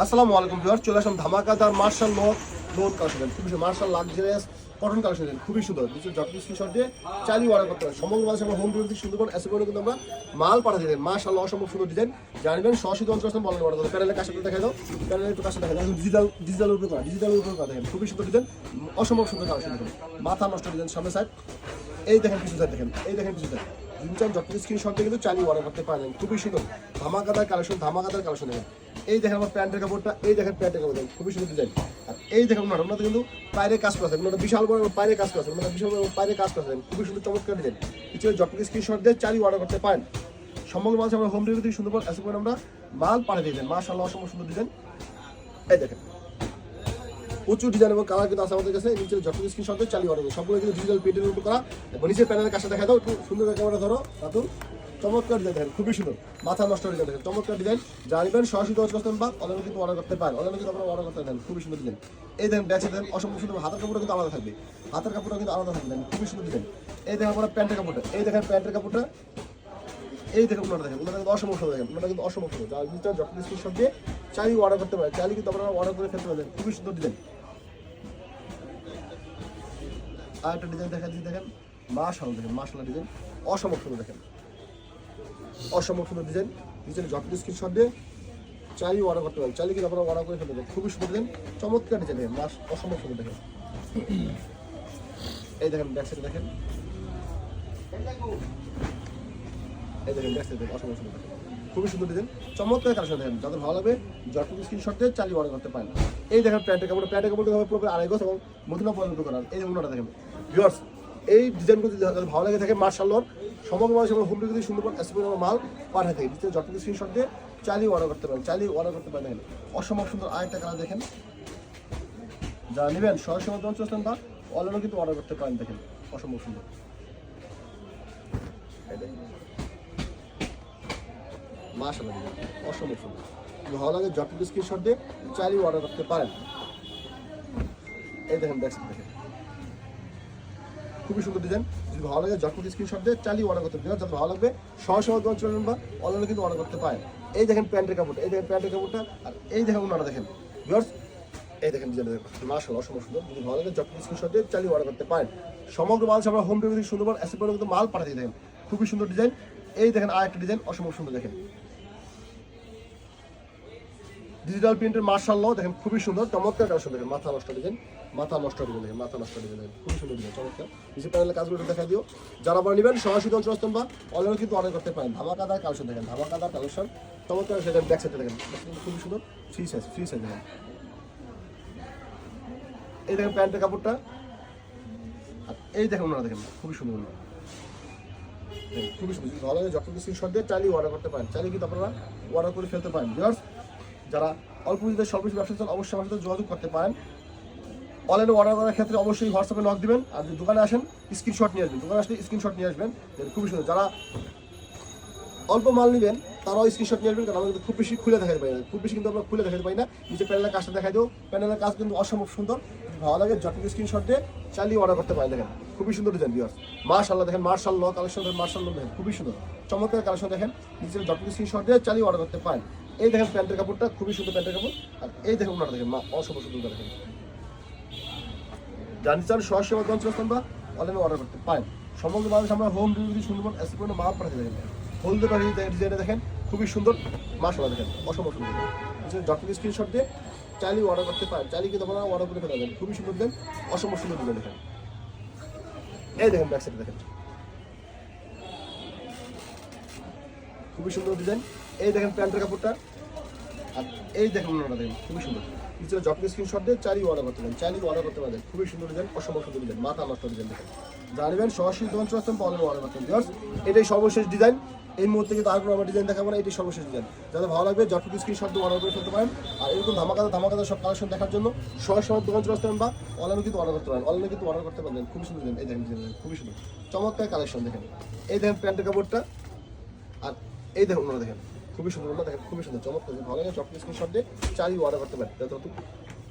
আসসালামু আলাইকুম ভিউয়ার চলে আসলাম ধামাকাদার মার্শাল লো লোন কালেকশন খুবই মার্শাল লাক্সারিয়াস কটন কালেকশন খুবই সুন্দর। কিছু জটকি স্ক্রিনশট দিয়ে চালিয়ে অর্ডার করতে পারেন সমগ্র বাংলাদেশে আমরা হোম ডেলিভারি সুন্দর করে এসে করে কিন্তু আমরা মাল পাঠাতে দেন মার্শাল অসম্ভব সুন্দর ডিজাইন জানবেন সশীত অঞ্চল আসলে বলেন অর্ডার প্যানেলের কাছে দেখা দাও। প্যানেলের একটু কাছে দেখা দাও। ডিজিটাল ডিজিটালের উপরে করা ডিজিটালের উপরে করা দেখেন। খুবই সুন্দর ডিজাইন অসম্ভব সুন্দর কালেকশন মাথা নষ্ট ডিজাইন সামনে সাইড এই দেখেন কিছু সাইড দেখেন। এই দেখেন কিছু সাইড দুই যত স্ক্রিনশট দিয়ে কিন্তু চালিয়ে অর্ডার করতে পারেন। খুবই সুন্দর। ধামাকাদার কালেকশন ধামাকাদার কালেকশন দেখেন। এই দেখেন আমার প্যান্টের কাপড়টা, এই দেখেন প্যান্টের কাপড় খুবই সুন্দর ডিজাইন আর এই দেখেন ওনার ওনাদের কিন্তু বাইরে কাজ করা ওনারা বিশাল বড় বাইরে কাজ করা ওনারা বিশাল বড় বাইরে কাজ করা খুবই সুন্দর চমৎকার ডিজাইন কিছু যত স্ক্রিনশট দিয়ে চালিয়ে অর্ডার করতে পারেন। সমগ্র মাল আমরা হোম ডেলিভারি সুন্দর করে আমরা মাল পাঠিয়ে দিয়ে দেন মাশাআল্লাহ, অসম্ভব সুন্দর ডিজাইন এই দেখেন। প্রচুর ডিজাইন এবং কালার কিন্তু আছে আমাদের কাছে। নিচে যত স্ক্রিনশট চালিয়ে অর্ডার সবগুলো কিন্তু ডিজিটাল প্রিন্টের উপর করা। এবং নিচের প্যানেলের কাছে দেখা দাও, একটু সুন্দর ক্যামেরা ধরো। রাতুল চমৎকার ডিজাইন দেখেন, খুবই সুন্দর। মাথা নষ্ট হয়ে দেখেন, চমৎকার ডিজাইন জানবেন সরাসরি দশ করতেন বা অনলাইনে কিন্তু অর্ডার করতে পারেন। অনলাইনে কিন্তু আপনারা অর্ডার করতে দেন খুবই সুন্দর ডিজাইন এই দেখেন ব্যাচে দেন, অসম্ভব সুন্দর। হাতের কাপড়টা কিন্তু আলাদা থাকবে। হাতের কাপড়টা কিন্তু আলাদা থাকবে খুবই সুন্দর ডিজাইন এই দেখেন আপনার প্যান্টের কাপড়টা। এই দেখেন, প্যান্টের কাপড়টা। এই দেখেন ওনারা দেখেন, ওনারা কিন্তু সুন্দর দেখেন, ওনারা কিন্তু অসম্ভব সুন্দর যার ভিতরে যত স্ক্রিনশট দিয়ে চাইলে অর্ডার করতে পারেন চাইলে কিন্তু আপনারা অর্ডার করে ফেলতে পারেন খুবই সুন্দর ডিজাইন আর একটা ডিজাইন দেখা দিচ্ছি দেখেন। মাশাল্লাহ দেখেন মাশাল্লাহ ডিজাইন অসম্ভব সুন্দর দেখেন। অসম্ভব সুন্দর ডিজাইন নিচের যত স্ক্রিনশট দিয়ে চাইলে অর্ডার করতে পারেন চাইলে কিন্তু আপনারা অর্ডার করে ফেলতে পারেন খুবই সুন্দর ডিজাইন চমৎকার ডিজাইন দেখেন মাস অসম্ভব দেখেন। এই দেখেন ব্যাক সাইডে দেখেন। এই দেখেন ব্যাক সাইডে অসম্ভব সুন্দর খুবই সুন্দর ডিজাইন চমৎকার কালেকশন দেখেন, যাদের ভালো লাগবে যত স্ক্রিনশট দিয়ে চালিয়ে অর্ডার করতে পারেন। এই দেখেন প্যান্টের কাপড় প্যান্টের কাপড় হবে পুরো আড়াই গজ এবং মধ্যনা পর্যন্ত করার এই যেমন দেখেন। ভিউয়ার্স এই ডিজাইনগুলো যদি যাদের ভালো লাগে থাকে মার্শাল্লোর সমগ্র মানুষ আমরা হোম ডেলিভারি সুন্দরবন এসপিএন মাল পাঠাতে থাকি নিচে যত স্ক্রিনশট দিয়ে চালিয়ে অর্ডার করতে পারেন চালিয়ে অর্ডার করতে পারেন। অসম্ভব সুন্দর আরেকটা কালার দেখেন। যারা নেবেন, সরাসরি মাধ্যমে চলছেন বা অনলাইনে কিন্তু অর্ডার করতে পারেন দেখেন। অসম্ভব সুন্দর। মাশাআল্লাহ, অসম্ভব সুন্দর। ভালো লাগে যত স্ক্রিনশট দিয়ে চালিয়ে অর্ডার করতে পারেন। এই দেখেন ব্যাক দেখেন। খুবই সুন্দর ডিজাইন যদি ভালো লাগে যত স্ক্রিনশট দিয়ে চালিয়ে অর্ডার করতে পারেন। যাতে ভালো লাগবে সহজ সহজ চলবেন বা অনলাইনে কিন্তু অর্ডার করতে পারেন। এই দেখেন প্যান্টের কাপড়টা, এই দেখেন প্যান্টের কাপড়টা, আর এই দেখেন ওনারা দেখেন। ভিউয়ার্স এই দেখেন ডিজাইন দেখেন। মাশাআল্লাহ, অসম্ভব সুন্দর। যদি ভালো লাগে যত স্ক্রিনশট দিয়ে চালিয়ে অর্ডার করতে পারেন। সমগ্র মাল আমরা হোম ডেলিভারি সুন্দরবন পরে কিন্তু মাল পাঠাতে দেখেন খুবই সুন্দর ডিজাইন এই দেখেন আর একটা ডিজাইন অসম্ভব সুন্দর দেখেন। ডিজিটাল প্রিন্টের মার্শাল দেখেন খুবই সুন্দর চমৎকার কাজ দেখেন মাথা নষ্ট ডিজাইন মাথা নষ্ট ডিজাইন দেখেন মাথা নষ্ট ডিজাইন দেখেন খুবই সুন্দর ডিজাইন চমৎকার। নিচে প্যানেলের কাজগুলো দেখা দিও। যারা আবার নেবেন সরাসরি অঞ্চল বা অনলাইনে কিন্তু অর্ডার করতে পারেন। ধামাকাদার কালেকশন দেখেন ধামাকাদার কালেকশন চমৎকার সেটা ব্যাক সাইডে দেখেন খুবই সুন্দর ফ্রি সাইজ ফ্রি সাইজ দেখেন। এই দেখেন প্যান্টের কাপড়টা। আর এই দেখেন ওনারা দেখেন খুবই সুন্দর ওনারা। দেখেন, খুবই সুন্দর। ভালো লাগে যত স্ক্রিনশট দিয়ে চালিয়ে অর্ডার করতে পারেন। চালিয়ে কিন্তু আপনারা অর্ডার করে ফেলতে পারেন। ভিউয়ার্স যারা অল্প পুঁজিতে পুঁজির ব্যবসা চান অবশ্যই আমার সাথে যোগাযোগ করতে পারেন। অনলাইনে অর্ডার করার ক্ষেত্রে অবশ্যই হোয়াটসঅ্যাপে নক দিবেন। আর যদি দোকানে আসেন স্ক্রিনশট নিয়ে আসবেন। দোকানে আসলে স্ক্রিনশট নিয়ে আসবেন। খুবই সুন্দর। যারা অল্প মাল নেবেন, তারাও স্ক্রিনশট নিয়ে আসবেন। কারণ আমরা কিন্তু খুব বেশি খুলে দেখাতে পারি না। খুব বেশি কিন্তু আমরা খুলে দেখাতে পারি না। নিচে প্যানেলের কাজটা দেখাই দেবো প্যানেলের কাজ কিন্তু অসম্ভব সুন্দর। ভালো লাগে যতটুকু স্ক্রিনশট দিয়ে চালিয়ে অর্ডার করতে পারেন, দেখেন। খুবই সুন্দর ডিজাইন ভিউয়ার্স মার্শাল্লাহ দেখেন মার্শাল ল কালেকশন দেখেন মার্শাল ল দেখেন, খুবই সুন্দর। চমৎকার কালেকশন দেখেন নিচের যতটুকু স্ক্রিনশট দিয়ে চালিয়ে অর্ডার করতে পারেন। এই দেখেন প্যান্টের কাপড়টা, খুবই সুন্দর প্যান্টের কাপড়। আর এই দেখেন ওনারা দেখেন, মা, অসম্ভব সুন্দর দেখেন। জানি চান সরাসরি মাধ্যমে চলে বা অনলাইনে অর্ডার করতে পারেন। সমগ্র মানুষ আমরা হোম ডেলিভারি সুন্দরবন পর্যন্ত মাল পাঠাতে দেখেন হলদে পাখি ডিজাইনে দেখেন, খুবই সুন্দর। মাসালা দেখেন, অসম্ভব সুন্দর। যত স্ক্রিনশট দিয়ে চাইলেই অর্ডার করতে পারেন। চাইলে কিন্তু আপনারা অর্ডার করে ফেলা যাবেন খুবই সুন্দর দেন অসম্ভব সুন্দর ডিজাইন দেখেন। এই দেখেন ব্যাক সাইড দেখেন। খুবই সুন্দর ডিজাইন এই দেখেন প্যান্টের কাপড়টা। আর এই দেখেন ওনারা দেখেন, খুবই সুন্দর। নিচে জটকে স্ক্রিনশট দিয়ে চারি অর্ডার করতে পারেন। চারি অর্ডার করতে পারেন। খুবই সুন্দর ডিজাইন অসম্ভব সুন্দর ডিজাইন মাথা নষ্ট ডিজাইন দেখেন। জানবেন সরাসরি দোকান চলে আসতেন অর্ডার করতেন এটাই সর্বশেষ ডিজাইন এই মুহূর্তে কিন্তু আর কোনো আমার ডিজাইন দেখাবো না এটাই সর্বশেষ ডিজাইন যাদের ভালো লাগবে জটকে স্ক্রিনশট দিয়ে অর্ডার করে ফেলতে পারেন। আর এরকম ধামাকাদা ধামাকাদা সব কালেকশন দেখার জন্য সরাসরি আমার দোকান চলে আসতেন বা অনলাইনে কিন্তু অর্ডার করতে পারেন। অনলাইনে কিন্তু অর্ডার করতে পারেন খুবই সুন্দর এই দেখেন ডিজাইন খুবই সুন্দর। চমৎকার কালেকশন দেখেন। এই দেখেন প্যান্টের কাপড়টা। আর এই দেখুন ওনারা দেখেন। খুবই সুন্দর ওনারা দেখেন, খুবই সুন্দর। চমৎকার, ভালো লাগে চকলেট স্ক্রিনশট দিয়ে চারি অর্ডার করতে পারেন। যত